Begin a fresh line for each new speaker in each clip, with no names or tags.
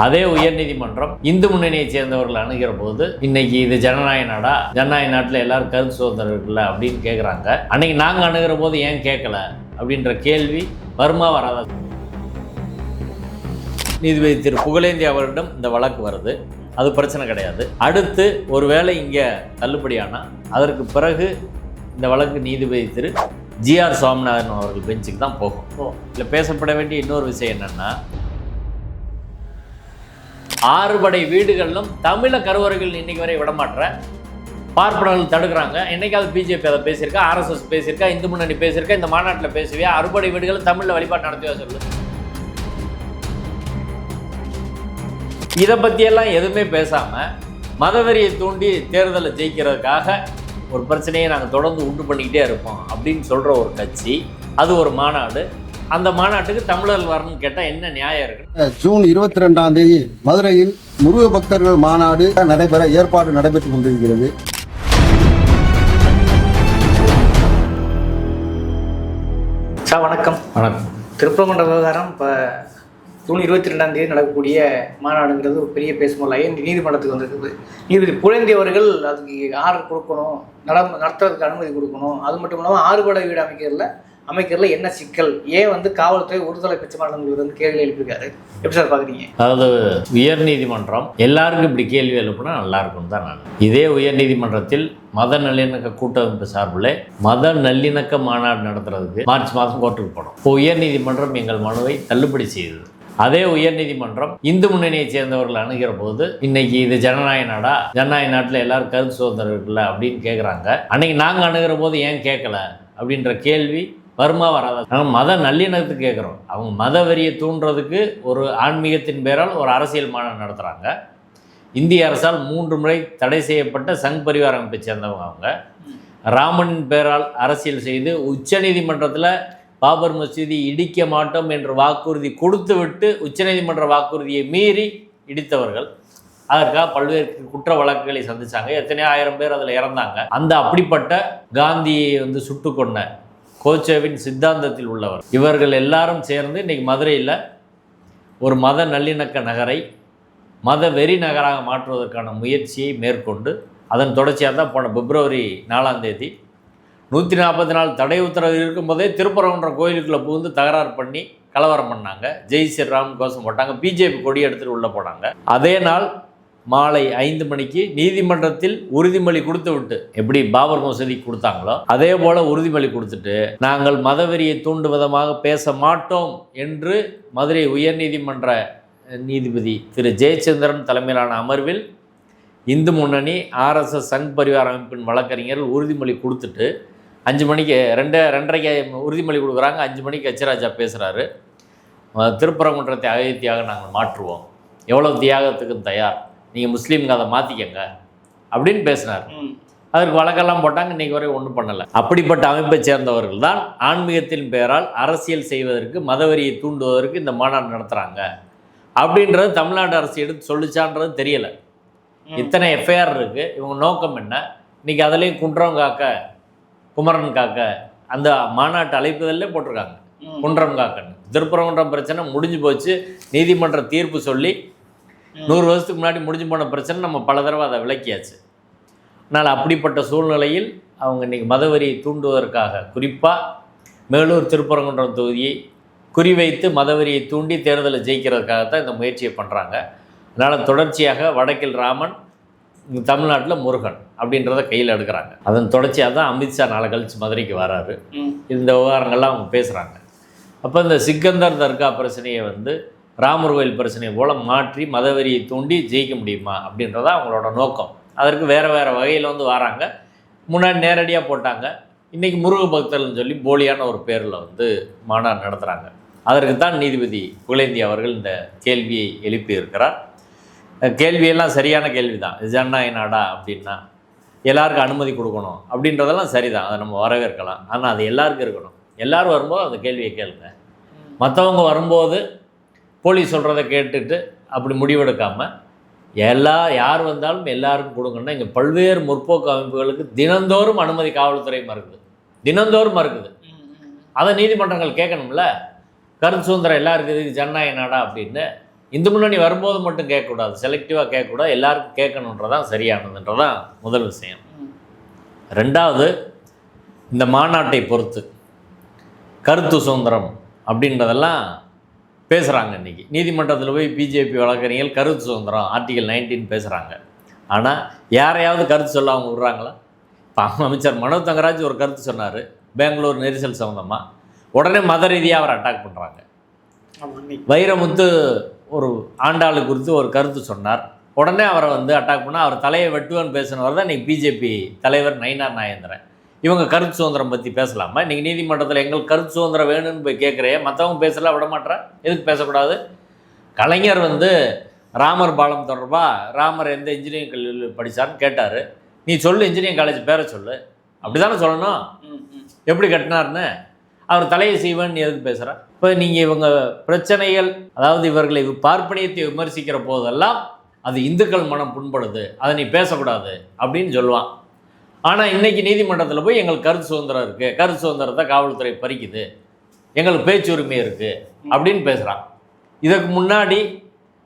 அதே உயர்நீதிமன்றம் இந்து முன்னணியை சேர்ந்தவர்கள் அணுகிற போது இன்னைக்கு இது ஜனநாயக நாடா? ஜனநாயக நாட்டில் எல்லாரும் கருத்து சுதந்திரம் இருக்குல்ல? அப்படின்னு கேட்குறாங்க அன்னைக்கு நாங்கள் அணுகிற போது ஏன் கேட்கல அப்படின்ற கேள்வி வருமா வராதா? நீதிபதி திரு. புகழேந்தி அவரிடம் இந்த வழக்கு வருது. அது பிரச்சனை கிடையாது. அடுத்து ஒருவேளை இங்கே தள்ளுபடியானா அதற்கு பிறகு இந்த வழக்கு நீதிபதி திரு. ஜிஆர் சுவாமிநாதன் அவர்கள் பெஞ்சுக்கு தான் போகும். இல்லை பேசப்பட வேண்டிய இன்னொரு விஷயம் என்னன்னா ஆறுபடை வீடுகளிலும் தமிழ கருவறைகள் இன்னைக்கு வரை விடமாட்டுற. பார்ப்பனர்கள் தடுக்கிறாங்க. என்னைக்காவது பிஜேபி அதை பேசியிருக்கா ஆர்எஸ்எஸ் பேசியிருக்கா இந்து முன்னணி பேசியிருக்கா இந்த மாநாட்டில் பேசுவியா அறுபடை வீடுகள் தமிழில் வழிபாடு நடத்துவியா சொல்லு. இதை பற்றியெல்லாம் எதுவுமே பேசாமல் மதவெறியை தூண்டி தேர்தலை ஜெயிக்கிறதுக்காக ஒரு பிரச்சனையை நாங்கள் தொடர்ந்து உண்டு பண்ணிக்கிட்டே இருப்போம் அப்படின்னு சொல்கிற ஒரு கட்சி அது ஒரு மாநாடு. அந்த மாநாட்டுக்கு தமிழர்கள் வரணும்னு கேட்டால் என்ன நியாயம் இருக்கு?
ஜூன் இருபத்தி ரெண்டாம் தேதி மதுரையில் முருக பக்தர்கள் மாநாடு நடைபெற ஏற்பாடு நடைபெற்றுக் கொண்டிருக்கிறது.
சார் வணக்கம்.
வணக்கம்.
திருப்பரங்குன்ற விவகாரம் இப்போ ஜூன் இருபத்தி ரெண்டாம் தேதி நடக்கக்கூடிய மாநாடுங்கிறது ஒரு பெரிய பேசுமொழியாகி நீதிமன்றத்துக்கு வந்திருக்குது. நீதிபதி புழந்தி அவர்கள் அதுக்கு ஆர்டர் கொடுக்கணும் நட நடத்துறதுக்கு அனுமதி கொடுக்கணும். அது மட்டும் இல்லாமல் ஆறுபடை வீடு அமைக்கிறதுல அமைக்கிறதுல என்ன சிக்கல்? ஏன் வந்து காவல்துறை ஒருதலை பெற்ற மாநிலங்கள் வந்து கேள்வி எழுப்பியிருக்காரு. எப்படி சார் பார்க்குறீங்க
அதாவது உயர்நீதிமன்றம் எல்லாருக்கும் இப்படி கேள்வி எழுப்புனா நல்லா இருக்கும் தான் நான் இதே உயர்நீதிமன்றத்தில் மத நல்லிணக்க கூட்டமைப்பு சார்பில் மத நல்லிணக்க மாநாடு நடத்துறதுக்கு மார்ச் மாதம் கோர்ட்டுக்கு போனோம். இப்போ உயர்நீதிமன்றம் எங்கள் மனுவை தள்ளுபடி செய்தது. அதே உயர்நீதிமன்றம் இந்து முன்னணியை சேர்ந்தவர்கள் அணுகிற போது இன்னைக்கு இது ஜனநாயக நாடா ஜனநாயக நாட்டில் எல்லாரும் கருத்து சுதந்திரம் இருக்குல்ல அப்படின்னு கேட்குறாங்க அன்னைக்கு நாங்கள் அணுகிற போது ஏன் கேட்கல அப்படின்ற கேள்வி வருமா வராதா. நாங்கள் மத நல்லிணக்கத்துக்கு கேட்குறோம் அவங்க மத வரியை தூண்டுறதுக்கு ஒரு ஆன்மீகத்தின் பேரால் ஒரு அரசியல் மாநாடு நடத்துகிறாங்க இந்திய அரசால் மூன்று முறை தடை செய்யப்பட்ட சங் பரிவார அமைப்பை சேர்ந்தவங்க அவங்க. ராமனின் பேரால் அரசியல் செய்து உச்சநீதிமன்றத்தில் பாபர் மசூதி இடிக்க மாட்டோம் என்ற வாக்குறுதி கொடுத்துவிட்டு உச்சநீதிமன்ற வாக்குறுதியை மீறி இடித்தவர்கள். அதற்காக பல்வேறு குற்ற வழக்குகளை சந்திச்சாங்க. எத்தனையோ ஆயிரம் பேர் அதில் இறந்தாங்க. அந்த அப்படிப்பட்ட காந்தியை வந்து சுட்டு கொண்ட கோச்சேவின் சித்தாந்தத்தில் உள்ளவர். இவர்கள் எல்லாரும் சேர்ந்து இன்னைக்கு மதுரையில் ஒரு மத நல்லிணக்க நகரை மத வெறி நகராக மாற்றுவதற்கான முயற்சியை மேற்கொண்டு அதன் தொடர்ச்சியாக தான் போன பிப்ரவரி நாலாம் தேதி நூற்றி நாற்பத்தி நாலு தடை உத்தரவு இருக்கும்போதே திருப்பரங்குன்றம் கோயிலுக்குள்ளே புகுந்து தகராறு பண்ணி கலவரம் பண்ணாங்க. ஜெய் ஸ்ரீராம் கோஷம் போட்டாங்க. பிஜேபி கொடி எடுத்துகிட்டு உள்ளே போனாங்க. அதே நாள் மாலை ஐந்து மணிக்கு நீதிமன்றத்தில் உறுதிமொழி கொடுத்து விட்டு எப்படி பாபர் மசூதி கொடுத்தாங்களோ அதே போல உறுதிமொழி கொடுத்துட்டு நாங்கள் மதவெறியை தூண்டும் விதமாக பேச மாட்டோம் என்று மதுரை உயர்நீதிமன்ற நீதிபதி திரு ஜெயச்சந்திரன் தலைமையிலான அமர்வில் இந்து முன்னணி ஆர்எஸ்எஸ் சங் பரிவார அமைப்பின் வழக்கறிஞர்கள் உறுதிமொழி கொடுத்துட்டு அஞ்சு மணிக்கு ரெண்டு ரெண்டரைக்கு உறுதிமொழி கொடுக்குறாங்க. அஞ்சு மணிக்கு எச்சராஜா பேசுகிறாரு திருப்பரங்குன்றத்தை அயோத்தியாக நாங்கள் மாற்றுவோம். எவ்வளோ தியாகத்துக்கும் தயார். நீங்கள் முஸ்லீம்ங்க அதை மாற்றிக்கங்க அப்படின்னு பேசினார். அதற்கு வழக்கெல்லாம் போட்டாங்க இன்றைக்கி வரை ஒன்றும் பண்ணலை. அப்படிப்பட்ட அமைப்பை சேர்ந்தவர்கள் தான் ஆன்மீகத்தின் பெயரால் அரசியல் செய்வதற்கு மதவெறியை தூண்டுவதற்கு இந்த மாநாடு நடத்துகிறாங்க அப்படின்றது தமிழ்நாடு அரசு எடுத்து சொல்லிச்சான்றது தெரியலை. இத்தனை எஃப்ஐஆர் இருக்குது இவங்க நோக்கம் என்ன? இன்றைக்கி அதுலேயும் குன்றம் காக்க குமரன் காக்க அந்த மாநாட்டு அழைப்புதல்லே போட்டிருக்காங்க. குன்றம் காக்கன்னு. திருப்பரங்குன்றம் பிரச்சனை முடிஞ்சு போச்சு. நீதிமன்ற தீர்ப்பு சொல்லி. நூறு வருஷத்துக்கு முன்னாடி முடிஞ்சு போன பிரச்சனை நம்ம பல தடவை அதை விளக்கியாச்சு. அதனால் அப்படிப்பட்ட சூழ்நிலையில் அவங்க இன்றைக்கி மதவெறியை தூண்டுவதற்காக குறிப்பாக மேலூர் திருப்பரங்குன்றம் தொகுதியை குறிவைத்து மதவெறியை தூண்டி தேர்தலை ஜெயிக்கிறதுக்காக தான் இந்த முயற்சியை பண்ணுறாங்க அதனால் தொடர்ச்சியாக வடக்கில் ராமன் தமிழ்நாட்டில் முருகன் அப்படின்றத கையில் எடுக்கிறாங்க. அதன் தொடர்ச்சியாக தான் அமித்ஷா நாளை கழிச்சு மதுரைக்கு வராரு. இந்த விவகாரங்கள்லாம் அவங்க பேசுகிறாங்க அப்போ இந்த சிக்கந்தர் தர்கா பிரச்சனையை வந்து ராமர் கோயில் பிரச்சனையை போல் மாற்றி மதவெறியை தூண்டி ஜெயிக்க முடியுமா அப்படின்றத அவங்களோட நோக்கம். அதற்கு வேறு வேறு வகையில் வந்து வராங்க. முன்னாடி நேரடியாக போட்டாங்க. இன்றைக்கி முருக பக்தர்கள்னு சொல்லி போலியான ஒரு பேரில் வந்து மாநாடு நடத்துகிறாங்க அதற்கு தான் நீதிபதி புகழேந்தி அவர்கள் இந்த கேள்வியை எழுப்பியிருக்கிறார் கேள்வியெல்லாம் சரியான கேள்வி தான் ஜனநாயக நாடா அப்படின்னா எல்லாருக்கும் அனுமதி கொடுக்கணும் அப்படின்றதெல்லாம் சரிதான். அதை நம்ம வரவேற்கலாம். ஆனால் அது எல்லாருக்கும் இருக்கணும். எல்லாரும் வரும்போது அந்த கேள்வியை கேளுங்க. மற்றவங்க வரும்போது போலீஸ் சொல்கிறத கேட்டுட்டு அப்படி முடிவெடுக்காமல் எல்லா யார் வந்தாலும் எல்லாருக்கும் கொடுங்கன்னா இங்கே பல்வேறு முற்போக்கு அமைப்புகளுக்கு தினந்தோறும் அனுமதி காவல்துறை மறுக்குது. தினந்தோறும் மறுக்குது. அதை நீதிமன்றங்கள் கேட்கணும்ல? கருத்து சுதந்திரம் எல்லாம் இருக்குது இது ஜனநாயக நாடா அப்படின்னு இந்து முன்னணி வரும்போது மட்டும் கேட்கக்கூடாது. செலக்டிவாக கேட்கக்கூடாது. எல்லாருக்கும் கேட்கணுன்றதான் சரியானதுன்றதான் முதல் விஷயம். ரெண்டாவது இந்த மாநாட்டை பொறுத்து கருத்து சுதந்திரம் அப்படின்றதெல்லாம் பேசுகிறாங்க இன்றைக்கி நீதிமன்றத்தில் போய் பிஜேபி வழக்கறிஞர்கள் கருத்து சுதந்திரம் ஆர்டிகல் நைன்டீன் பேசுகிறாங்க ஆனால் யாரையாவது கருத்து சொல்ல அவங்க விட்றாங்களா? இப்போ அமைச்சர் மனோ தங்கராஜ் ஒரு கருத்து சொன்னார். பெங்களூர் நெரிசல் சம்மந்தமாக உடனே மத ரீதியாக அவர் அட்டாக் பண்ணுறாங்க வைரமுத்து ஒரு ஆண்டாளு குறித்து ஒரு கருத்து சொன்னார். உடனே அவரை வந்து அட்டாக் பண்ணால் அவர் தலையை வெட்டுவேன்னு பேசினவர் தான் இன்றைக்கி பிஜேபி தலைவர் நயினார் நாயந்திரன். இவங்க கருத்து சுதந்திரம் பற்றி பேசலாமா? இன்றைக்கி நீதிமன்றத்தில் எங்களுக்கு கருத்து சுதந்திரம் வேணும்னு போய் கேட்குறே மற்றவங்க பேசலாம் விட மாட்டேறேன் எதுக்கு பேசக்கூடாது? கலைஞர் வந்து ராமர் பாலம் தொடர்பாக ராமர் எந்த இன்ஜினியரிங் கல்லூரியில் படித்தார்னு கேட்டார். நீ சொல்லு இன்ஜினியரிங் காலேஜ் பேரை சொல்லு. அப்படி தானே சொல்லணும்? எப்படி கட்டினார்னு அவர் தலையை செய்வேன் நீ எதுக்கு பேசுகிற இப்போ நீங்கள் இவங்க பிரச்சனைகள் அதாவது இவர்களை பார்ப்பனியத்தை விமர்சிக்கிற போதெல்லாம் அது இந்துக்கள் மனம் புண்படுது. அதை நீ பேசக்கூடாது அப்படின்னு சொல்லுவான். ஆனால் இன்னைக்கு நீதிமன்றத்தில் போய் எங்களுக்கு கருத்து சுதந்திரம் இருக்குது கருத்து சுதந்திரத்தை காவல்துறை பறிக்குது. எங்களுக்கு பேச்சு உரிமை இருக்குது அப்படின்னு பேசுகிறான் இதுக்கு முன்னாடி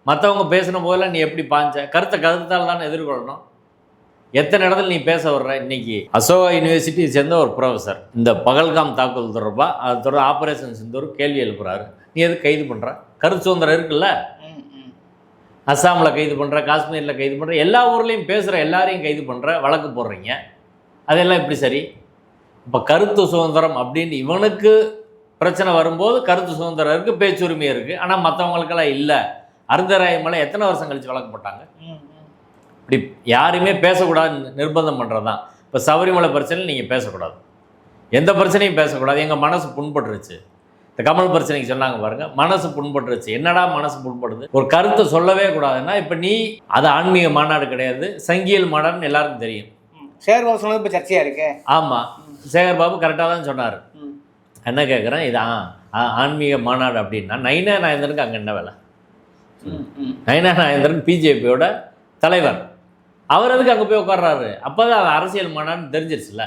மற்றவங்க பேசின போதெல்லாம் நீ எப்படி பாஞ்ச? கருத்தை கருத்தால் தானே எதிர்கொள்ளணும். எத்தனை இடத்துல நீ பேச வர்ற இன்னைக்கு? அசோகா யூனிவர்சிட்டியை சேர்ந்த ஒரு ப்ரொஃபஸர் இந்த பகல்காம் தாக்குதல் தொடர்பாக அது தொடர்பு ஆப்ரேஷன் சிந்தூர் கேள்வி எழுப்புறாரு. நீ எது கைது பண்ணுற கருத்து சுதந்திரம் இருக்குல்ல? அஸ்ஸாமில் கைது பண்ணுற காஷ்மீரில் கைது பண்ணுற எல்லா ஊர்லேயும் பேசுகிற எல்லாரையும் கைது பண்ணுற வழக்கு போடுறீங்க. அதெல்லாம் எப்படி சரி? இப்போ கருத்து சுதந்திரம் அப்படின்னு இவனுக்கு பிரச்சனை வரும்போது கருத்து சுதந்திரம் இருக்குது பேச்சுரிமை இருக்குது ஆனால் மற்றவங்களுக்கெல்லாம் இல்லை. அருந்தராய மலை எத்தனை வருஷம் கழித்து வழக்கு போட்டாங்க? இப்படி யாரையுமே பேசக்கூடாது நிர்பந்தம் பண்ணுறது தான் இப்போ சபரிமலை பிரச்சனையில் நீங்கள் பேசக்கூடாது. எந்த பிரச்சனையும் பேசக்கூடாது. எங்கள் மனசு புண்பட்டுருச்சு. இந்த கமல் பிரச்சனைக்கு சொன்னாங்க பாருங்க மனசு புண்பட்டுருச்சு. என்னடா மனசு புண்படுது? ஒரு கருத்தை சொல்லவே கூடாதுன்னா இப்போ நீ அது ஆன்மீக மாநாடு கிடையாது சங்கியல் மாநாடுன்னு எல்லாருக்கும் தெரியும்.
ம் சேர்வா சொன்னது இப்போ சர்ச்சையாக இருக்கே?
ஆமாம் சேகர் பாபு கரெக்டாக தான் சொன்னார். என்ன கேட்குறேன் இது ஆன்மீக மாநாடு அப்படின்னா நைனா நாயந்தனுக்கு அங்கே என்ன வேலை? நயனா நாயந்திரன் பிஜேபியோட தலைவர். அவர் எதுக்கு அங்கே போய் உட்கார்றாரு? அப்போ தான் அது அரசியல் மாநாடுன்னு தெரிஞ்சிருச்சுல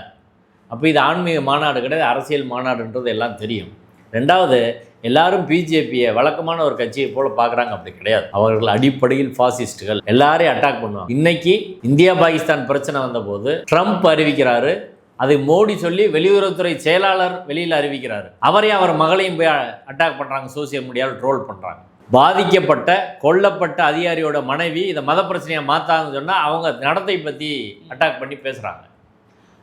அப்போ இது ஆன்மீக மாநாடு கிடையாது அரசியல் மாநாடுன்றது எல்லாம் தெரியும். ரெண்டாவது எல்லாரும் பிஜேபியை வழக்கமான ஒரு கட்சியை போல பார்க்குறாங்க. அப்படி கிடையாது. அவர்கள் அடிப்படையில் ஃபாசிஸ்டுகள் எல்லாரையும் அட்டாக் பண்ணுவாங்க. இன்னைக்கு இந்தியா பாகிஸ்தான் பிரச்சனை வந்தபோது ட்ரம்ப் அறிவிக்கிறாரு. அதை மோடி சொல்லி வெளியுறவுத்துறை செயலாளர் வெளியில் அறிவிக்கிறாரு. அவரையும் அவர் மகளையும் போய் அட்டாக் பண்ணுறாங்க சோசியல் மீடியாவில் ட்ரோல் பண்ணுறாங்க பாதிக்கப்பட்ட கொல்லப்பட்ட அதிகாரியோட மனைவி இதை மத பிரச்சனையை மாத்தாங்கன்னு சொன்னால் அவங்க நடத்தை பற்றி அட்டாக் பண்ணி பேசுகிறாங்க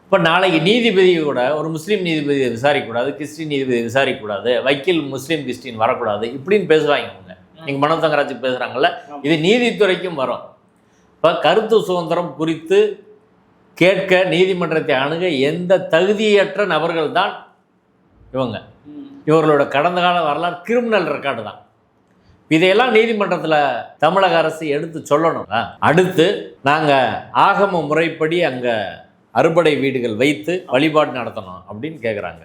இப்போ நாளைக்கு நீதிபதி கூட ஒரு முஸ்லீம் நீதிபதியை விசாரிக்கக்கூடாது கிறிஸ்டின் நீதிபதி விசாரிக்கக்கூடாது வக்கீல் முஸ்லீம் கிறிஸ்டின் வரக்கூடாது இப்படின்னு பேசுவாங்க இவங்க. நீங்கள் மனோ தங்கராஜ் பேசுகிறாங்கல்ல இது நீதித்துறைக்கும் வரும். இப்போ கருத்து சுதந்திரம் குறித்து கேட்க நீதிமன்றத்தை அணுக எந்த தகுதியற்ற நபர்கள் தான் இவங்க. இவர்களோட கடந்த கால வரலாறு கிரிமினல் ரெக்கார்டு தான். இதையெல்லாம் நீதிமன்றத்தில் தமிழக அரசு எடுத்து சொல்லணும். அடுத்து நாங்கள் ஆகம முறைப்படி அங்கே அறுபடை வீடுகள் வைத்து வழிபாடு நடத்தணும் அப்படின்னு கேட்குறாங்க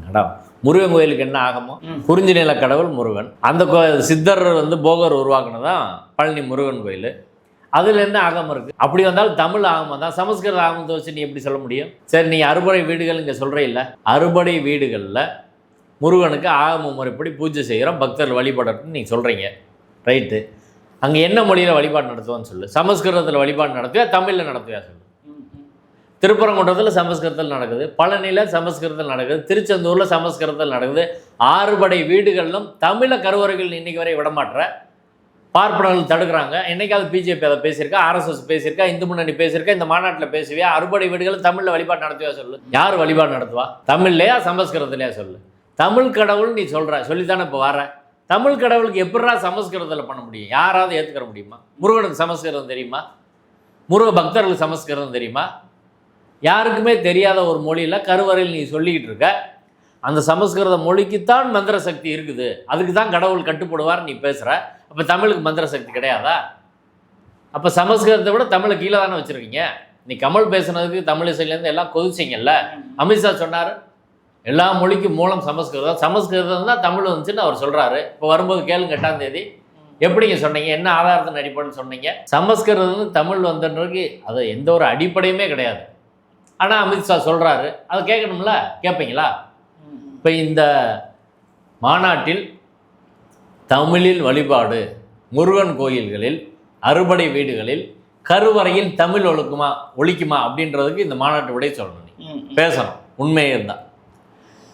மேடம் முருகன் கோயிலுக்கு என்ன ஆகமம்
ம்.
குறிஞ்சி நில கடவுள் முருகன். அந்த கோ சித்தர் வந்து போகர் உருவாக்குனதான் பழனி முருகன் கோயில். அதுல என்ன ஆகமம் இருக்கு? அப்படி வந்தாலும் தமிழ் ஆகமம் தான். சமஸ்கிருத ஆகமத்தை வச்சு நீ எப்படி சொல்ல முடியும்? சரி நீ அறுபடை வீடுகள் இங்கே சொல்கிறே இல்லை. அறுபடை வீடுகளில் முருகனுக்கு ஆகம முறைப்படி பூஜை செய்கிறோம் பக்தர்கள் வழிபடட்டும்னு நீங்கள் சொல்கிறீங்க ரைட்டு. அங்கே என்ன மொழியில் வழிபாடு நடத்துவோன்னு சொல்லு. சமஸ்கிருதத்தில் வழிபாடு நடத்துவியா தமிழில் நடத்துவியா சொல்லு. திருப்பரங்குன்றத்தில் சமஸ்கிருதத்தில் நடக்குது பழனியில் சமஸ்கிருதத்தில் நடக்குது திருச்செந்தூரில் சமஸ்கிருதத்தில் நடக்குது ஆறுபடை வீடுகளிலும் தமிழை கருவறைகள் இன்றைக்கி வரை விடமாட்டுற பார்ப்பனர்கள் தடுக்கிறாங்க. என்றைக்காவது பிஜேபி அதை பேசியிருக்கா ஆர்எஸ்எஸ் பேசியிருக்கா இந்து முன்னணி பேசியிருக்கா இந்த மாநாட்டில் பேசுவியா அறுபடை வீடுகள் தமிழில் வழிபாடு நடத்துவியா சொல்லு. யார் வழிபாடு நடத்துவா? தமிழ்லையா சமஸ்கிருதத்துலையா சொல்லு. தமிழ் கடவுள் நீ சொல்கிற சொல்லித்தானே இப்போ வர தமிழ் கடவுளுக்கு எப்படா சமஸ்கிருதத்தில் பண்ண முடியும்? யாராவது ஏற்றுக்கிற முடியுமா? முருகனுக்கு சமஸ்கிருதம் தெரியுமா? முருக பக்தர்களுக்கு சமஸ்கிருதம் தெரியுமா? யாருக்குமே தெரியாத ஒரு மொழியில் கருவறையில் நீ சொல்லிக்கிட்டு இருக்க. அந்த சமஸ்கிருத மொழிக்குத்தான் மந்திர சக்தி இருக்குது. அதுக்கு தான் கடவுள் கட்டுப்படுவார் நீ பேசுகிற அப்போ தமிழுக்கு மந்திர சக்தி கிடையாதா? அப்போ சமஸ்கிருதத்தை விட தமிழை கீழே தானே வச்சுருக்கீங்க. நீ கமல் பேசுனதுக்கு தமிழ் இசையிலேருந்து எல்லாம் கொதிச்சிங்கல்ல? அமித்ஷா சொன்னார் எல்லா மொழிக்கும் மூலம் சமஸ்கிருதம் சமஸ்கிருதம் தான் தமிழ் வந்துச்சுன்னு அவர் சொல்கிறாரு இப்போ வரும்போது கேளுங்க எட்டாம் தேதி. எப்படிங்க சொன்னீங்க? என்ன ஆதாரத்தின் அடிப்படைன்னு சொன்னீங்க? சமஸ்கிருதம் தமிழ் வந்துன்றதுக்கு அது எந்த ஒரு அடிப்படையுமே கிடையாது. ஆனால் அமித்ஷா சொல்கிறாரு அதை கேட்கணும்ல? கேட்பீங்களா? இப்போ இந்த மாநாட்டில் தமிழில் வழிபாடு முருகன் கோயில்களில் அறுபடை வீடுகளில் கருவறையில் தமிழ் ஒழுக்குமா ஒழிக்குமா அப்படின்றதுக்கு இந்த மாநாட்டு விடை சொல்லணும் நீ. பேசணும். உண்மையே இருந்தால்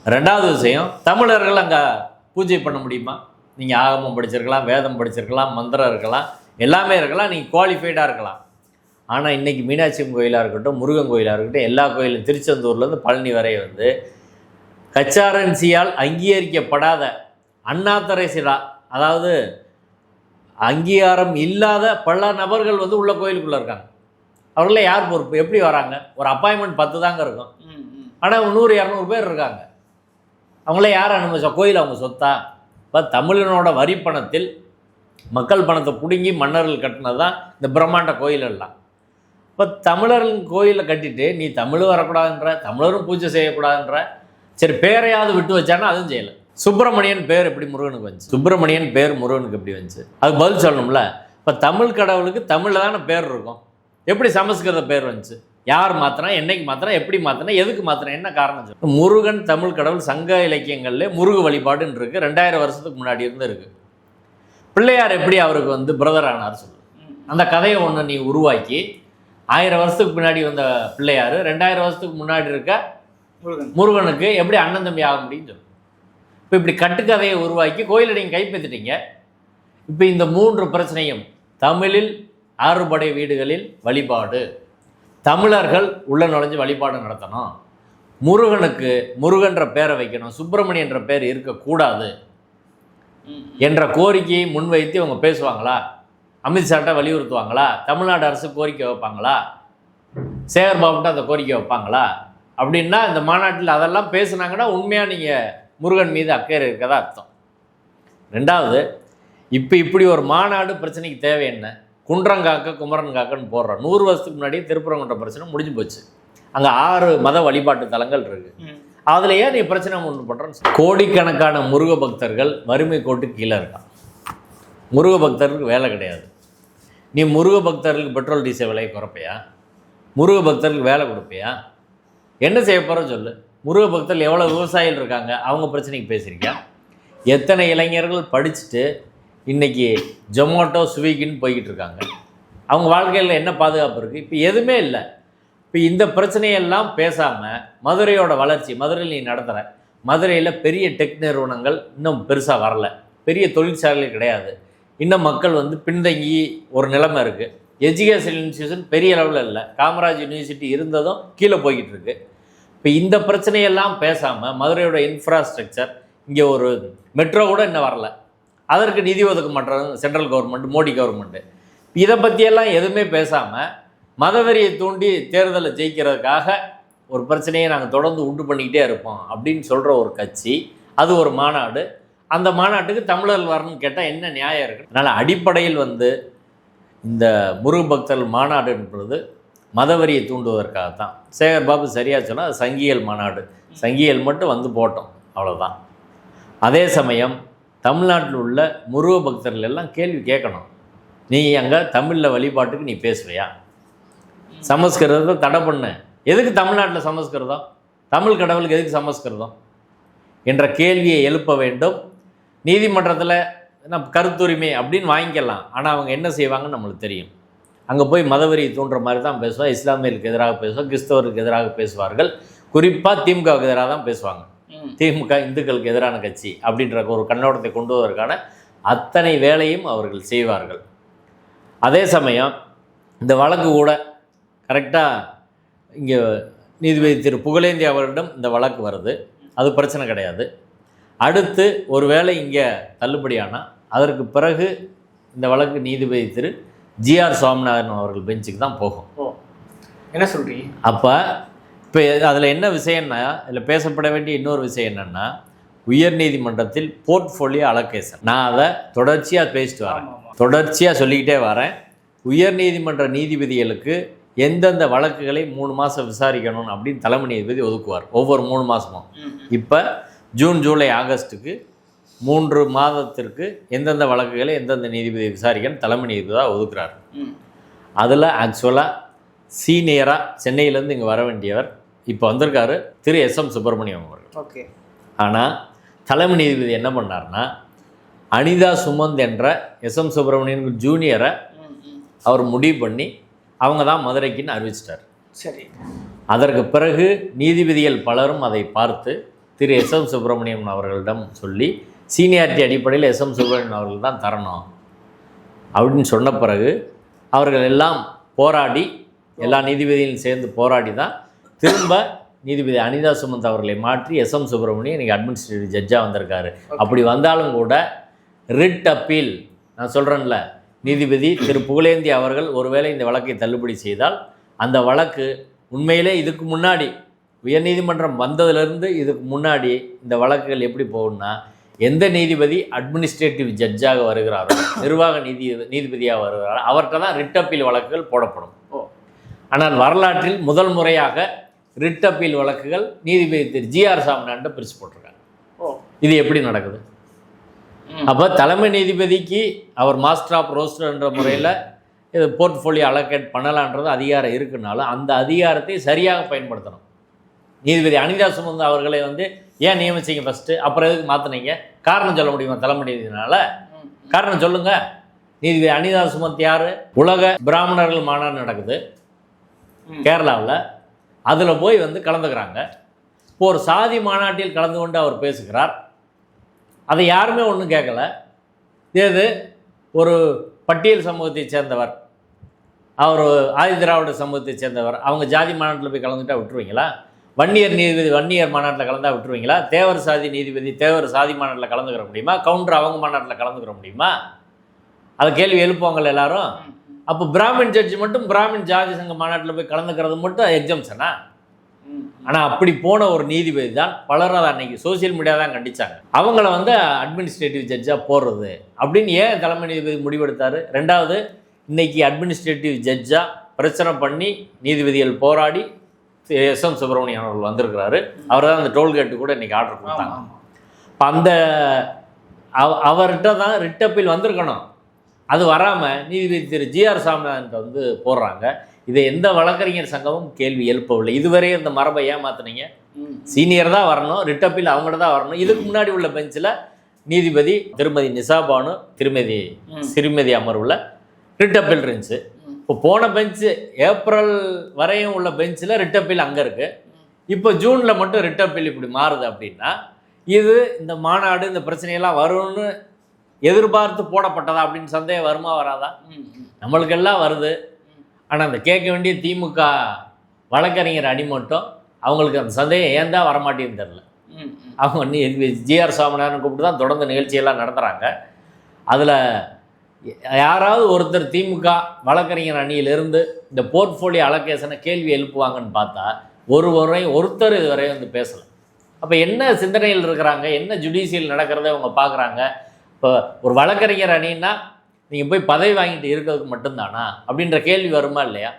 ரெண்டாவது விஷயம் தமிழர்கள் அங்கே பூஜை பண்ண முடியுமா? நீங்கள் ஆகமம் படிச்சிருக்கலாம் வேதம் படிச்சிருக்கலாம் மந்திரம் இருக்கலாம் எல்லாமே இருக்கலாம் நீங்கள் குவாலிஃபைடாக இருக்கலாம். ஆனால் இன்றைக்கி மீனாட்சி அம்மன் கோயிலாக இருக்கட்டும் முருகன் கோயிலாக இருக்கட்டும் எல்லா கோயிலும் திருச்செந்தூர்லேருந்து பழனி வரை வந்து கச்சாரன்சியால் அங்கீகரிக்கப்படாத அண்ணாத்தரை சிலா அதாவது அங்கீகாரம் இல்லாத பல நபர்கள் வந்து உள்ள கோயிலுக்குள்ளே இருக்காங்க. அவர்கள யார் பொறுப்பு? எப்படி வராங்க? ஒரு அப்பாயின்மெண்ட் பத்து தாங்க இருக்கும். ஆனால் நூறு இரநூறு பேர் இருக்காங்க. அவங்கள யார் அனுமதிச்சா? கோயில் அவங்க சொத்தா? இப்போ தமிழனோட வரி பணத்தில் மக்கள் பணத்தை பிடுங்கி மன்னர்கள் கட்டினது தான் இந்த பிரம்மாண்ட கோயில் எல்லாம் இப்போ தமிழர்கள் கோயிலை கட்டிட்டு நீ தமிழும் வரக்கூடாதுன்ற தமிழரும் பூஜை செய்யக்கூடாதுன்ற சரி பேரையாவது விட்டு வச்சானா அதுவும் செய்யலை. சுப்பிரமணியன் பேர் எப்படி முருகனுக்கு வந்துச்சு? சுப்பிரமணியன் பேர் முருகனுக்கு எப்படி வந்துச்சு? அது பதில் சொல்லணும்ல? இப்போ தமிழ் கடவுளுக்கு தமிழில் தானே பேர் இருக்கும். எப்படி சமஸ்கிருத பேர் வந்துச்சு? யார் மாத்தினா என்னைக்கு மாற்றினா எப்படி மாற்றினா எதுக்கு மாற்றினா என்ன காரணம் சொல்லு. முருகன் தமிழ் கடவுள் சங்க இலக்கியங்களில் முருகு வழிபாடுன்னு இருக்குது ரெண்டாயிரம் வருஷத்துக்கு முன்னாடி இருந்து இருக்குது பிள்ளையார் எப்படி அவருக்கு வந்து பிரதர் ஆனார் சொல்லு. அந்த கதையை ஒன்று நீ உருவாக்கி ஆயிரம் வருஷத்துக்கு முன்னாடி வந்த பிள்ளையார் ரெண்டாயிரம் வருஷத்துக்கு முன்னாடி இருக்க
முருகன்.
முருகனுக்கு எப்படி அண்ணன் தம்பி ஆக முடியும்னு சொல்லு. இப்போ இப்படி கட்டுக்கதையை உருவாக்கி கோயிலை நீங்கள் கைப்பற்றிட்டீங்க. இப்போ இந்த மூன்று பிரச்சனையும் தமிழில் ஆறுபடை வீடுகளில் வழிபாடு. தமிழர்கள் உள்ள நுழைஞ்சு வழிபாடு நடத்தணும். முருகனுக்கு முருகன்ற பேரை வைக்கணும். சுப்பிரமணியன்ற பேர் இருக்கக்கூடாது. என்ற கோரிக்கையை முன்வைத்து இவங்க பேசுவாங்களா? அமித்ஷாட்ட வலியுறுத்துவாங்களா? தமிழ்நாடு அரசு கோரிக்கை வைப்பாங்களா? சேகர் பாபுட்ட அந்த கோரிக்கை வைப்பாங்களா? அப்படின்னா இந்த மாநாட்டில் அதெல்லாம் பேசுனாங்கன்னா உண்மையாக நீங்கள் முருகன் மீது அக்கறை இருக்கதா அர்த்தம். ரெண்டாவது இப்போ இப்படி ஒரு மாநாடு பிரச்சனைக்கு தேவை என்ன? குன்றங்காக்க குமரன் காக்கன்னு போடுறோம் நூறு வருஷத்துக்கு முன்னாடி திருப்பரங்குன்ற பிரச்சனை முடிஞ்சு போச்சு. அங்கே ஆறு மத வழிபாட்டு தலங்கள் இருக்குது. அதில் ஏன் நீ பிரச்சனை ஒன்று பண்ணுறன்னு கோடிக்கணக்கான முருக பக்தர்கள் வறுமை கோட்டு கீழே இருக்கான். முருக பக்தர்களுக்கு வேலை கிடையாது. நீ முருக பக்தர்களுக்கு பெட்ரோல் டீசல் விலையை குறைப்பையா? முருக பக்தர்களுக்கு வேலை கொடுப்பியா? என்ன செய்ய போகிற சொல்லு? முருக பக்தர்கள் எவ்வளோ விவசாயிகள் இருக்காங்க? அவங்க பிரச்சனைக்கு பேசுகிறீங்க எத்தனை இளைஞர்கள் படிச்சுட்டு இன்றைக்கி ஜொமேட்டோ ஸ்விக்கின்னு போய்கிட்டு இருக்காங்க? அவங்க வாழ்க்கையில் என்ன பாதுகாப்பு இருக்குது இப்போ எதுவுமே இல்லை. இப்போ இந்த பிரச்சனையெல்லாம் பேசாமல் மதுரையோட வளர்ச்சி மதுரையில் நீ நடத்துகிற மதுரையில் பெரிய டெக் நிறுவனங்கள் இன்னும் பெருசாக வரல. பெரிய தொழிற்சாலைகள் கிடையாது. இன்னும் மக்கள் வந்து பின்தங்கி ஒரு நிலைமை இருக்குது எஜுகேஷன் இன்ஸ்டியூஷன் பெரிய அளவில் இல்லை. காமராஜ் யூனிவர்சிட்டி இருந்ததும் கீழே போய்கிட்டு இருக்கு. இப்போ இந்த பிரச்சனையெல்லாம் பேசாமல் மதுரையோட இன்ஃப்ராஸ்ட்ரக்சர் இங்கே ஒரு மெட்ரோ கூட இன்னும் வரல. அதற்கு நிதி ஒதுக்க மாட்டோம் சென்ட்ரல் கவர்மெண்ட் மோடி கவர்மெண்ட்டு இதை பற்றியெல்லாம் எதுவுமே பேசாமல் மதவெறியை தூண்டி தேர்தலை ஜெயிக்கிறதுக்காக ஒரு பிரச்சனையை நாங்கள் தொடர்ந்து உண்டு பண்ணிக்கிட்டே இருப்போம் அப்படின்னு சொல்கிற ஒரு கட்சி அது ஒரு மாநாடு. அந்த மாநாட்டுக்கு தமிழர்கள் வரணும்னு கேட்டால் என்ன நியாயம் இருக்குது அதனால் அடிப்படையில் வந்து இந்த முருக பக்தர்கள் மதவரியை தூண்டுவதற்காக தான். சேகர் பாபு சரியாக சொன்னால் அது சங்கியல் மாநாடு. சங்கியல் மட்டும் வந்து போட்டோம். அவ்வளோதான் அதே சமயம் தமிழ்நாட்டில் உள்ள முருக பக்தர்கள் எல்லாம் கேள்வி கேட்கணும். நீ அங்கே தமிழில் வழிபாட்டுக்கு நீ பேசுவியா சமஸ்கிருதத்தை தடை பண்ணு. எதுக்கு தமிழ்நாட்டில் சமஸ்கிருதம்? தமிழ் கடவுளுக்கு எதுக்கு சமஸ்கிருதம்? என்ற கேள்வியை எழுப்ப வேண்டும். நீதிமன்றத்தில் நம்ம கருத்துரிமை அப்படின்னு வாங்கிக்கலாம். ஆனால் அவங்க என்ன செய்வாங்கன்னு நம்மளுக்கு தெரியும். அங்கே போய் மதவெறி தூண்டுற மாதிரி தான் பேசுவா. இஸ்லாமியருக்கு எதிராக பேசுவாங்க கிறிஸ்தவருக்கு எதிராக பேசுவார்கள். குறிப்பாக திமுகவுக்கு எதிராக தான் பேசுவாங்க. திமுக இந்துக்களுக்கு எதிரான கட்சி அப்படின்ற ஒரு கண்ணோட்டத்தை கொண்டு வருவதற்கான அத்தனை வேலையும் அவர்கள் செய்வார்கள். அதே சமயம் இந்த வழக்கு கூட கரெக்டாக இங்கே நீதிபதி திரு. புகழேந்தி அவர்களிடம் இந்த வழக்கு வருது. அது பிரச்சனை கிடையாது. அடுத்து ஒருவேளை இங்கே தள்ளுபடியானா அதற்கு பிறகு இந்த வழக்கு நீதிபதி திரு ஜிஆர் சுவாமிநாதன் அவர்கள் பெஞ்சுக்கு தான் போகும்.
என்ன சொல்றீங்க?
அப்போ இப்போ அதில் என்ன விஷயம்னா இதில் பேசப்பட வேண்டிய இன்னொரு விஷயம் என்னென்னா உயர்நீதிமன்றத்தில் போர்ட்ஃபோலியோ அலோகேஷன். நான் அதை தொடர்ச்சியாக பேசிட்டு வரேன். தொடர்ச்சியாக சொல்லிக்கிட்டே வரேன். உயர்நீதிமன்ற நீதிபதிகளுக்கு எந்தெந்த வழக்குகளை மூணு மாதம் விசாரிக்கணும் அப்படின்னு தலைமை நீதிபதி ஒதுக்குவார். ஒவ்வொரு மூணு மாதமும். இப்போ ஜூன் ஜூலை ஆகஸ்ட்டுக்கு மூன்று மாதத்திற்கு எந்தெந்த வழக்குகளை எந்தெந்த நீதிபதி விசாரிக்கணும் தலைமை நீதிபதி தான் ஒதுக்குறார். அதில் ஆக்சுவலாக சீனியராக சென்னையிலேருந்து இங்கே வர வேண்டியவர் இப்போ வந்திருக்காரு திரு எஸ் எம் சுப்பிரமணியம் அவர்கள்.
ஓகே.
ஆனால் தலைமை நீதிபதி என்ன பண்ணார்னா அனிதா சுமந்த் என்ற எஸ் எம் சுப்பிரமணியன் ஜூனியரை. அவர் முடிவு பண்ணி அவங்க தான் மதுரைக்குன்னு அறிவிச்சிட்டார்.
சரி.
அதற்கு பிறகு நீதிபதிகள் பலரும் அதை பார்த்து திரு எஸ் எம் சுப்பிரமணியம் அவர்களிடம் சொல்லி சீனியாரிட்டி அடிப்படையில் எஸ் எம் சுப்பிரமணியன் அவர்கள் தான் தரணும் அப்படின்னு சொன்ன பிறகு அவர்கள் எல்லாம் போராடி எல்லா நீதிபதிகளும் சேர்ந்து போராடி தான் திரும்ப நீதிபதி அனிதா சுமந்த் அவர்களை மாற்றி எஸ் எம் சுப்பிரமணியம் இன்றைக்கி அட்மினிஸ்ட்ரேட்டிவ் ஜட்ஜாக வந்திருக்காரு. அப்படி வந்தாலும் கூட ரிட் அப்பீல் நான் சொல்கிறேன்ல நீதிபதி திரு புகழேந்தி அவர்கள் ஒருவேளை இந்த வழக்கை தள்ளுபடி செய்தால் அந்த வழக்கு உண்மையிலே இதுக்கு முன்னாடி உயர்நீதிமன்றம் வந்ததிலிருந்து இதுக்கு முன்னாடி இந்த வழக்குகள் எப்படி போகும்னா எந்த நீதிபதி அட்மினிஸ்ட்ரேட்டிவ் ஜட்ஜாக வருகிறாரோ நிர்வாக நீதி நீதிபதியாக வருகிறாரோ அவர்கிட்ட தான் ரிட் அப்பீல் வழக்குகள் போடப்படும். ஆனால் வரலாற்றில் முதல் முறையாக ரிட் அப்பீல் வழக்குகள் நீதிபதி திரு ஜிஆர் சாமினான்ட்ட பிரித்து போட்டிருக்காங்க. இது எப்படி நடக்குது. அப்போ தலைமை நீதிபதிக்கு அவர் மாஸ்டர் ஆஃப் ரோஸ்டர்ன்ற முறையில் இது போர்ட்ஃபோலியோ அலோகேட் பண்ணலான்றது அதிகாரம் இருக்குனாலும் அந்த அதிகாரத்தை சரியாக பயன்படுத்தணும். நீதிபதி அனிதா சுமந்த் அவர்களை வந்து ஏன் நியமிச்சீங்க ஃபஸ்ட்டு அப்புறம் எதுக்கு மாற்றினீங்க காரணம் சொல்ல முடியுமா? தலைமை நீதினால. காரணம் சொல்லுங்க. நீதிபதி அனிதா சுமந்த் யார்? உலக பிராமணர்கள் மாநாடு நடக்குது. கேரளாவில். அதில் போய் வந்து கலந்துக்கிறாங்க. இப்போ ஒரு சாதி மாநாட்டில் கலந்து கொண்டு அவர் பேசுகிறார். அதை யாருமே ஒன்றும் கேட்கல. ஏது ஒரு பட்டியல் சமூகத்தைச் சேர்ந்தவர். அவர் ஆதி திராவிட சமூகத்தைச் சேர்ந்தவர். அவங்க ஜாதி மாநாட்டில் போய் கலந்துட்டா விட்டுருவீங்களா? வன்னியர் நீதிபதி வன்னியர் மாநாட்டில் கலந்தா விட்டுருவீங்களா? தேவர் சாதி நீதிபதி தேவர் சாதி மாநாட்டில் கலந்துக்கிற முடியுமா? கவுண்டர் அவங்க மாநாட்டில் கலந்துக்கிற முடியுமா? அதை கேள்வி எழுப்புவாங்கள்ல எல்லாரும். அப்போ பிராமின் ஜட்ஜி மட்டும் பிராமின் ஜாதி சங்க மாநாட்டில் போய் கலந்துக்கிறது மட்டும் எக்ஸம்ஷனா ஆனால் அப்படி போன ஒரு நீதிபதி தான் பலரும் அதை அன்னைக்கு சோஷியல் மீடியா தான் கண்டிச்சாங்க. அவங்கள வந்து அட்மினிஸ்ட்ரேட்டிவ் ஜட்ஜாக போடுறது. அப்படின்னு ஏன் தலைமை நீதிபதி முடிவெடுத்தார்? ரெண்டாவது இன்னைக்கு அட்மினிஸ்ட்ரேட்டிவ் ஜட்ஜாக பிரச்சனை பண்ணி நீதிபதிகள் போராடி எஸ் எம் சுப்பிரமணியன் அவர்கள் வந்திருக்கிறாரு. அவர் தான் அந்த டோல்கேட்டு கூட இன்னைக்கு ஆர்டர் கொடுத்தாங்க. இப்போ அந்த அவ- அவர்கிட்ட தான் ரிட் அப்பீல் வந்திருக்கணும். அது வராமல் நீதிபதி திரு ஜிஆர் சாமிநாதன்ட்ட வந்து போடுறாங்க. இதை எந்த வழக்கறிஞர் சங்கமும் கேள்வி எழுப்பவில்லை. இதுவரை இந்த மரபை ஏமாத்துனீங்க. சீனியர் தான் வரணும். ரிட் அப்பீல் அவங்கள்ட்ட தான் வரணும். இதுக்கு முன்னாடி உள்ள பெஞ்சில் நீதிபதி திருமதி நிசா பானு திருமதி. சிறுமதி அமர்வில் ரிட் அப்பீல் இருந்துச்சு. இப்போ போன பெஞ்சு ஏப்ரல் வரையும் உள்ள பெஞ்சில் ரிட் அப்பீல் அங்கே இருக்குது இப்போ ஜூனில் மட்டும் ரிட் அப்பீல் இப்படி மாறுது அப்படின்னா இது இந்த மாநாடு இந்த பிரச்சனையெல்லாம் வரும்னு எதிர்பார்த்து போடப்பட்டதா அப்படின்னு சந்தேகம் வருமா வராதா. நம்மளுக்கெல்லாம் வருது ஆனால் அந்த கேட்க வேண்டிய திமுக வழக்கறிஞர் அணி மட்டும் அவங்களுக்கு அந்த சந்தேகம் ஏன் தான் வரமாட்டேன்னு தெரில. அவங்க ஜிஆர் சாமிநாதன் கூப்பிட்டு தான் தொடர்ந்து நிகழ்ச்சியெல்லாம் நடத்துகிறாங்க அதில் யாராவது ஒருத்தர் திமுக வழக்கறிஞர் அணியிலிருந்து இந்த போர்ட்ஃபோலியோ அலோகேஷனை கேள்வி எழுப்புவாங்கன்னு பார்த்தா ஒரு முறை ஒருத்தர் இதுவரை வந்து பேசலை. அப்போ என்ன சிந்தனையில் இருக்கிறாங்க? என்ன ஜுடிஷியல் நடக்கிறத அவங்க பார்க்குறாங்க? இப்போ ஒரு வழக்கறிஞர் அணின்னா நீங்கள் போய் பதவி வாங்கிட்டு இருக்கிறதுக்கு மட்டும்தானா? அப்படின்ற கேள்வி வருமா இல்லையா?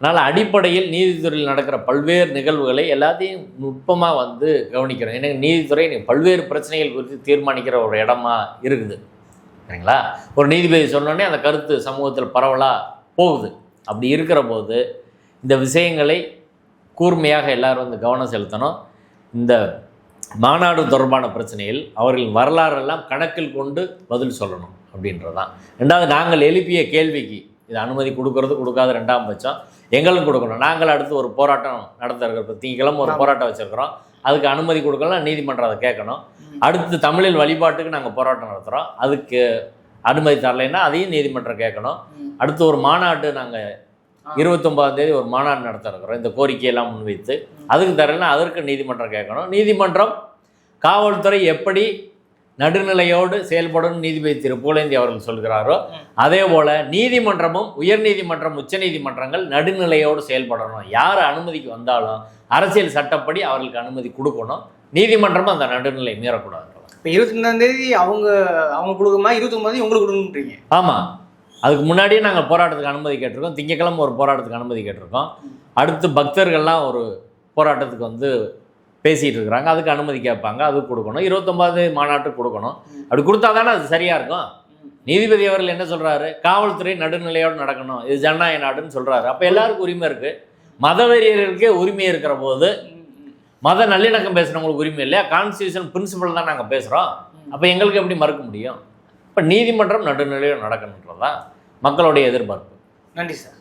அதனால் அடிப்படையில் நீதித்துறையில் நடக்கிற பல்வேறு நிகழ்வுகளை எல்லாத்தையும் நுட்பமாக வந்து கவனிக்கிறோம். ஏன்னா நீதித்துறை பல்வேறு பிரச்சனைகள் குறித்து தீர்மானிக்கிற ஒரு இடமா இருக்குது. சரிங்களா? ஒரு நீதிபதி சொன்னோடனே அந்த கருத்து சமூகத்தில் பரவலாக போகுது. அப்படி இருக்கிற போது இந்த விஷயங்களை கூர்மையாக எல்லாரும் வந்து கவனம் செலுத்தணும். இந்த மாநாடு தொடர்பான பிரச்சனையில் அவர்களின் வரலாறெல்லாம் கணக்கில் கொண்டு பதில் சொல்லணும் அப்படின்றதான் ரெண்டாவது நாங்கள் எழுப்பிய கேள்விக்கு இது அனுமதி கொடுக்கறது கொடுக்காத ரெண்டாம் பட்சம். எங்களும் கொடுக்கணும். நாங்கள் அடுத்து ஒரு போராட்டம் நடத்த இருக்கிற இப்போ திங்கக்கிழமை ஒரு போராட்டம் வச்சுருக்கிறோம். அதுக்கு அனுமதி கொடுக்கலாம் நீதிமன்றம் அதை கேட்கணும். அடுத்து தமிழில் வழிபாட்டுக்கு நாங்கள் போராட்டம் நடத்துகிறோம் அதுக்கு அனுமதி தரலைன்னா அதையும் நீதிமன்றம் கேட்கணும். அடுத்து ஒரு மாநாடு நாங்கள். இருபத்தொம்பதாம் தேதி ஒரு மாநாடு நடத்த இருக்கிறோம் இந்த கோரிக்கையெல்லாம் முன்வைத்து. அதுக்கு தரலைன்னா அதற்கு நீதிமன்றம் கேட்கணும். நீதிமன்றம் காவல்துறை எப்படி நடுநிலையோடு செயல்படும் நீதிபதி திரு. புகழேந்தி அவர்கள் சொல்கிறாரோ. அதே போல நீதிமன்றமும் உயர்நீதிமன்றம் உச்சநீதிமன்றங்கள் நடுநிலையோடு செயல்படணும். யார் அனுமதிக்கு வந்தாலும் அரசியல் சட்டப்படி அவர்களுக்கு அனுமதி கொடுக்கணும். நீதிமன்றமும் அந்த நடுநிலை மீறக்கூடாது.
இப்போ இருபத்தி ரெண்டாம் தேதி அவங்க அவங்க கொடுக்குமா? இருபத்தி ஒன்பது உங்களுக்கு கொடுக்கணுன்றீங்க
ஆமாம் அதுக்கு முன்னாடியே நாங்கள் போராட்டத்துக்கு அனுமதி கேட்டிருக்கோம். திங்கக்கிழமை ஒரு போராட்டத்துக்கு அனுமதி கேட்டிருக்கோம். அடுத்து பக்தர்கள்லாம் ஒரு போராட்டத்துக்கு வந்து பேசிகிட்டு இருக்கிறாங்க அதுக்கு அனுமதி கேட்பாங்க. அதுக்கு கொடுக்கணும். இருபத்தொம்பது மாநாட்டுக்கு கொடுக்கணும். அப்படி கொடுத்தா தானே அது சரியாக இருக்கும்? நீதிபதி அவர்கள் என்ன சொல்கிறாரு காவல்துறை நடுநிலையோடு நடக்கணும். இது ஜனநாயக நாடுன்னு சொல்கிறாரு அப்போ எல்லாருக்கும் உரிமை இருக்குது மதவெறியர்களுக்கே உரிமை இருக்கிற போது. மத நல்லிணக்கம் பேசுகிறவங்களுக்கு உரிமை இல்லையா? கான்ஸ்டியூஷன் பிரின்சிபல் தான் நாங்கள் பேசுகிறோம். அப்போ எங்களுக்கு எப்படி மறுக்க முடியும்? இப்போ நீதிமன்றம் நடுநிலையில் நடக்கணுன்றதான் மக்களுடைய எதிர்பார்ப்பு.
நன்றி சார்.